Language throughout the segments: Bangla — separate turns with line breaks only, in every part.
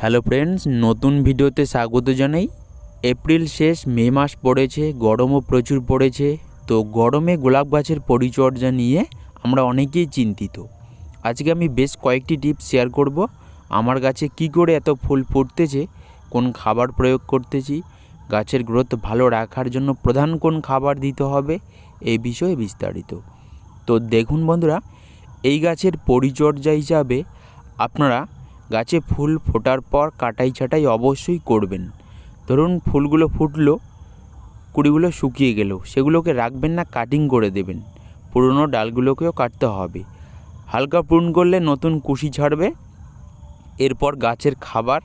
হ্যালো ফ্রেন্ডস, নতুন ভিডিওতে স্বাগত জানাই। এপ্রিল শেষ, মে মাস পড়েছে, গরমও প্রচুর পড়েছে। তো গরমে গোলাপ গাছের পরিচর্যা নিয়ে আমরা অনেকেই চিন্তিত। আজকে আমি বেশ কয়েকটি টিপস শেয়ার করব। আমার গাছে কি করে এত ফুল ফুটতেছে, কোন খাবার প্রয়োগ করতেছি, গাছের গ্রোথ ভালো রাখার জন্য প্রধান কোন খাবার দিতে হবে, এই বিষয়ে বিস্তারিত। তো দেখুন বন্ধুরা, এই গাছের পরিচর্যা হিসাবে আপনারা গাছে ফুল ফোটার পর কাটাই ছাটাই অবশ্যই করবেন। ধরুন ফুলগুলো ফুটলো, কুড়িগুলো শুকিয়ে গেল, সেগুলোকে রাখবেন না কাটিং করে দেবেন। পুরনো ডালগুলোকেও কাটতে হবে। হালকা পূর্ণ করলে নতুন কুশি ছাড়বে। এরপর গাছের খাবার।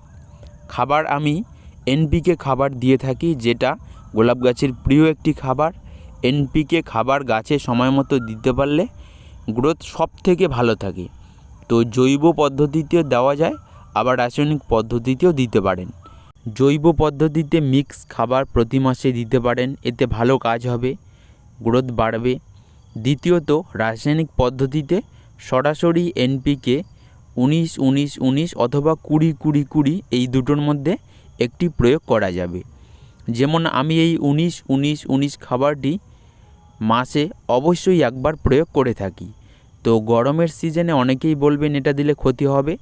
খাবার আমি এনপিকে খাবার দিয়ে থাকি, যেটা গোলাপ গাছের প্রিয় একটি খাবার। এনপিকে খাবার গাছে সময় মতো দিতে পারলে গ্রোথ সব থেকে ভালো থাকে। তো জৈব পদ্ধতিতেও দেওয়া যায়, আবার রাসায়নিক পদ্ধতিতেও দিতে পারেন। জৈব পদ্ধতিতে মিক্স খাবার প্রতি মাসে দিতে পারেন, এতে ভালো কাজ হবে গ্রোথ বাড়বে। দ্বিতীয়ত, রাসায়নিক পদ্ধতিতে সরাসরি এনপিকে উনিশ উনিশ উনিশ অথবা কুড়ি কুড়ি কুড়ি এই দুটোর মধ্যে একটি প্রয়োগ করা যাবে। যেমন আমি এই উনিশ উনিশ উনিশ খাবারটি মাসে অবশ্যই একবার প্রয়োগ করে থাকি। তো গরমের সিজনে অনেকেই বলবেন এটা দিলে ক্ষতি হবে।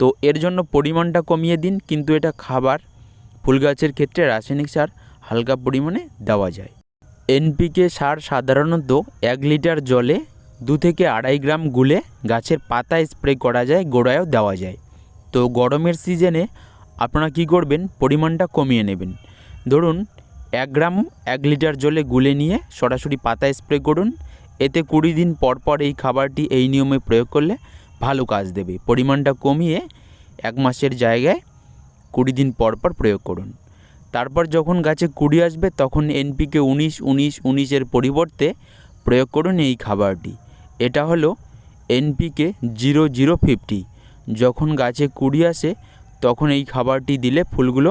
তো এর জন্য পরিমাণটা কমিয়ে দিন, কিন্তু এটা খাবার ফুল গাছের ক্ষেত্রে রাসায়নিক সার হালকা পরিমাণে দেওয়া যায়। এনপিকে সার সাধারণত এক লিটার জলে দু থেকে আড়াই গ্রাম গুলে গাছের পাতায় স্প্রে করা যায়, গোড়ায়ও দেওয়া যায়। তো গরমের সিজনে আপনারা কী করবেন? পরিমাণটা কমিয়ে নেবেন। ধরুন, এক গ্রাম এক লিটার জলে গুলে নিয়ে সরাসরি পাতায় স্প্রে করুন এতে কুড়ি দিন পর পর এই খাবারটি এই নিয়মে প্রয়োগ করলে ভালো কাজ দেবে। পরিমাণটা কমিয়ে এক মাসের জায়গায় কুড়ি দিন পর পর প্রয়োগ করুন। তারপর যখন গাছে কুড়ি আসবে, তখন এনপিকে উনিশ উনিশ, উনিশের পরিবর্তে প্রয়োগ করুন এই খাবারটি। এটা হলো এনপিকে জিরো জিরো ফিফটি। যখন গাছে কুড়ি আসে, তখন এই খাবারটি দিলে ফুলগুলো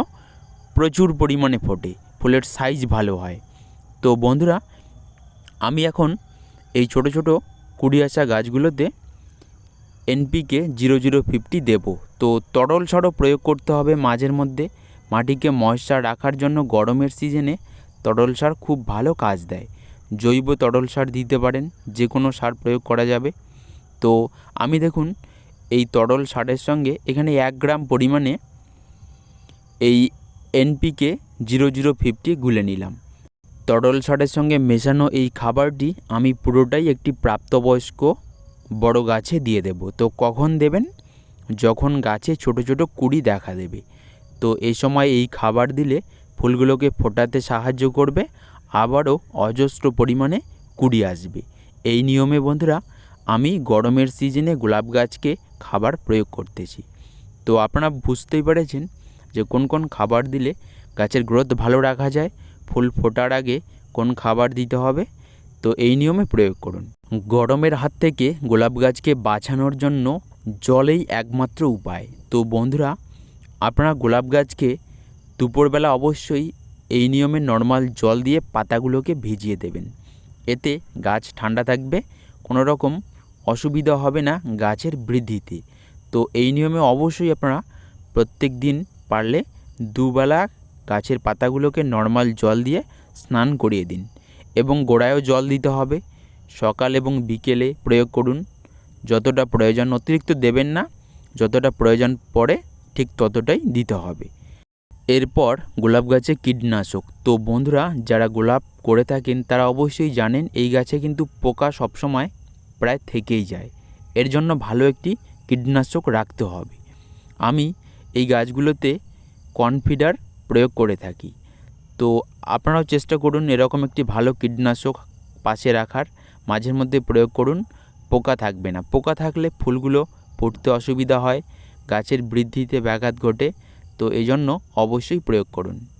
প্রচুর পরিমাণে ফোটে, ফুলের সাইজ ভালো হয়। তো বন্ধুরা, আমি এখন এই ছোট ছোট কুড়ি আসা গাছগুলোতে এনপিকে জিরো জিরো ফিফটি দেবো। তো তরল সারও প্রয়োগ করতে হবে মাঝের মধ্যে। মাটিকে ময়শ্চার রাখার জন্য গরমের সিজনে তরল সার খুব ভালো কাজ দেয়। জৈব তরল সার দিতে পারেন, যে কোনো সার প্রয়োগ করা যাবে। তো আমি দেখুন, এই তরল সারের সঙ্গে এখানে এক গ্রাম পরিমাণে এই এনপিকে জিরো জিরো ফিফটি গুলে নিলাম। তরল সারের সঙ্গে মেশানো এই খাবারটি আমি পুরোটাই একটি প্রাপ্তবয়স্ক বড় গাছে দিয়ে দেব। তো কখন দেবেন? যখন গাছে ছোট ছোট কুড়ি দেখা দেবে। তো এই সময় এই খাবার দিলে ফুলগুলোকে ফোটাতে সাহায্য করবে, আবারও অজস্র পরিমাণে কুড়ি আসবে। এই নিয়মে বন্ধুরা, আমি গরমের সিজনে গোলাপ গাছকে খাবার প্রয়োগ করতেছি। তো আপনারা বুঝতেই পেরেছেন যে কোন কোন খাবার দিলে গাছের গ্রোথ ভালো রাখা যায় ফুল ফোটার আগে কোন খাবার দিতে হবে? তো এই নিয়মে প্রয়োগ করুন। গরমের হাত থেকে গোলাপ গাছকে বাঁচানোর জন্য জলেই একমাত্র উপায়। তো বন্ধুরা, আপনারা গোলাপ গাছকে দুপুরবেলা অবশ্যই এই নিয়মে নর্মাল জল দিয়ে পাতাগুলোকে ভিজিয়ে দেবেন। এতে গাছ ঠান্ডা থাকবে, কোনো রকম অসুবিধা হবে না গাছের বৃদ্ধিতে। তো এই নিয়মে অবশ্যই আপনারা প্রত্যেক দিন পারলে দুবেলা গাছের পাতাগুলোকে নর্মাল জল দিয়ে স্নান করিয়ে দিন এবং গোড়ায়ও জল দিতে হবে। সকাল এবং বিকেলে প্রয়োগ করুন। যতটা প্রয়োজন অতিরিক্ত দেবেন না, যতটা প্রয়োজন পড়ে ঠিক ততটাই দিতে হবে। এরপর গোলাপ গাছে কীটনাশক। তো বন্ধুরা, যারা গোলাপ করে থাকেন, তারা অবশ্যই জানেন এই গাছে কিন্তু পোকা সবসময় প্রায় থেকেই যায়। এর জন্য ভালো একটি কীটনাশক রাখতে হবে। আমি এই গাছগুলোতে কনফিডার প্রয়োগ করে থাকি। তো আপনারাও চেষ্টা করুন এরকম একটি ভালো কীটনাশক পাশে রাখার, মাঝের মধ্যে প্রয়োগ করুন, পোকা থাকবে না। পোকা থাকলে ফুলগুলো ফুটতে অসুবিধা হয়, গাছের বৃদ্ধিতে ব্যাঘাত ঘটে, তো এজন্য জন্য অবশ্যই প্রয়োগ করুন।